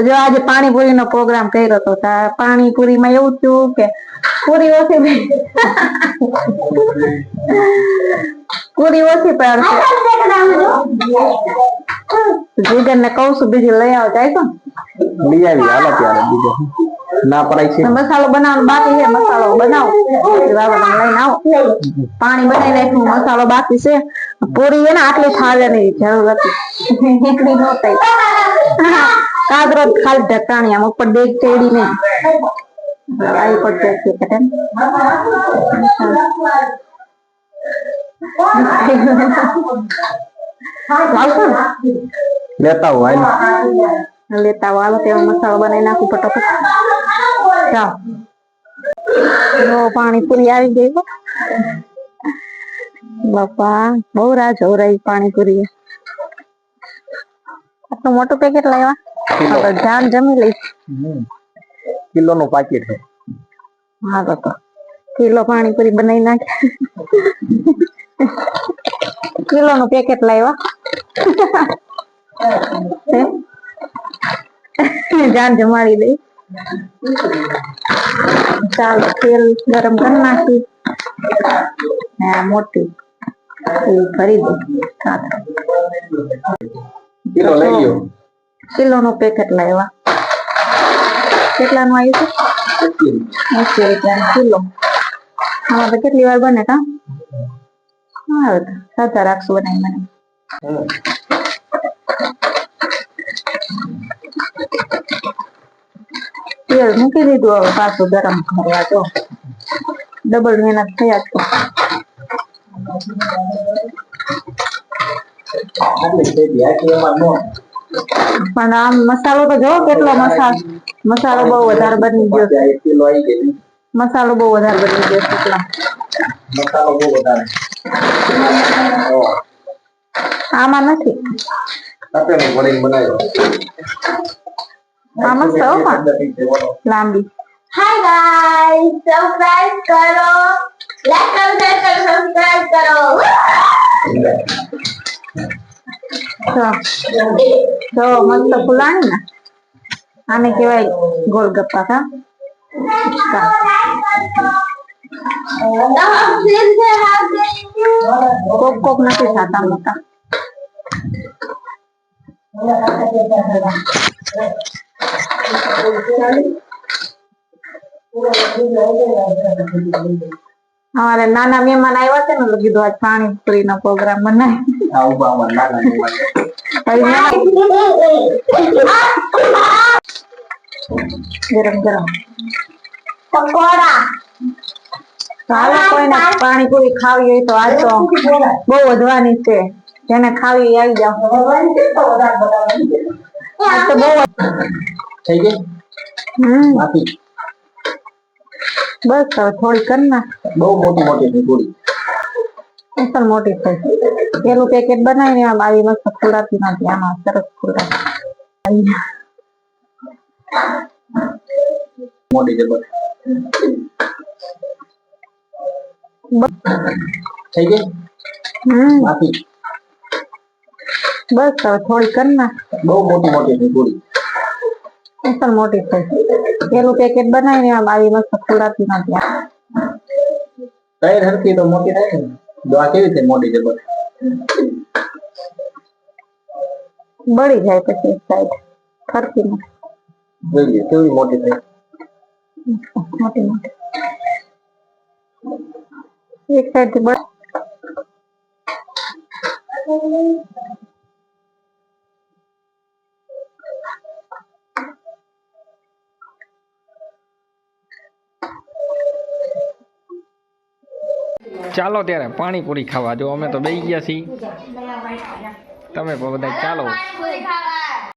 તો જો આજે પાણીપુરી નો પ્રોગ્રામ કર્યો હતો તો પાણીપુરી માં એવું થયું કે પૂરી ઓછી પૂરી ઓછી પડશે. જીગર ને કઉ છું બીજી લઈ આવો જાય લઈ આવી હાલો ત્યારે બીજો. ના પડાય છે. મસાલો બનાવવાનો બાકી છે મસાલો બનાવો. બાબા તમે લઈને આવો. પાણી બનાવી નાખ્યું મસાલો બાકી છે. પૂરી એના આટલી આટલી ની જરૂર હતી. નીકળી નો થઈ કાદરો ખાલી ઢકાણી આમ ઉપર ડેક ચડી ને આવી પડશે છે કે તેમ. લેતા હોય લેતા વાલો તેમાં મસાલો બનાવી નાખું ફટાફટ. જાઓ. પાણી પાણીપુરી આવી ગઈ બાપા બહુ રાહ જોઈ રહી પાણીપુરી. આટલું મોટું પેકેટ લાવ્યા? જાન જમી લઈશ. કિલો નું પાકીટ છે હા તો કિલો પાણીપુરી બનાવી નાખે. કિલો નું પેકેટ લાવ્યા? જાન જમાડી દઈ. ચાલો તેલ ગરમ કરી નાખી. હા મોટી. એ ભરી દે કિલો લઈ ગયો કિલો નું પેકેટ લાવ્યા. કેટલાનું આવ્યું છે? એસી રૂપિયા કિલો. આમાં તો કેટલી વાર બને કા? હા સાદા રાખશું બનાવી મને તેલ મૂકી દીધું હવે પાછું ગરમ કરવા તો ડબલ મહેનત થયા જ mana masalah bajo betul ya, masalah masalah bawa wadar bani jo masalah bawa wadar bani jo masalah bawa wadar ah mana sih tapi yang paling benar Mama tahu apa? Lambi. Hi guys, subscribe karo, like karo, share karo, subscribe karo. Wah! તો મસ્ત ફૂલાણી ને? આને કેવાય ગોલગપ્પા કા કોક કોક નથી ખાતા મોટા. અમારે નાના મહેમાન આવ્યા છે ને કીધું આજ પાણીપુરી નો પ્રોગ્રામ બનાવી tahu bahwa nana ગરમ પકોડા ચાલો કોઈને પાણીપુરી ખાવી હોય તો આ તો બહુ વધવાની છે જેને ખાવી આવી જાવ તો બહુ થઈ ગઈ બસ હવે થોડી કર ના બહુ મોટી મોટી થોડી પણ મોટી થઈ પેલું પેકેટ બનાવીને આમ આવી મસ્ત ફૂલાતી નથી આમાં સરસ ફૂલાય મોટી જબર. બસ થઈ ગઈ? હમ. બાકી? બસ હવે થોડી કરી નાખ. બહુ મોટી મોટી છે થોડી. એ પણ મોટી થઈ પેલું પેકેટ બનાવીને આમ આવી મસ્ત ફૂલાતી નથી કઈ હરકી તો મોટી થાય ને. આ કેવી રીતે મોટી છે બસ બળી જાય પછી સાઈડ ફરતી જોઈએ કેવી મોટી થાય? મોટી મોટી. એક સાઈડથી બળ ચાલો ત્યારે પાણીપુરી ખાવા. જો અમે તો બે ગયા છીએ. તમે બધા ચાલો.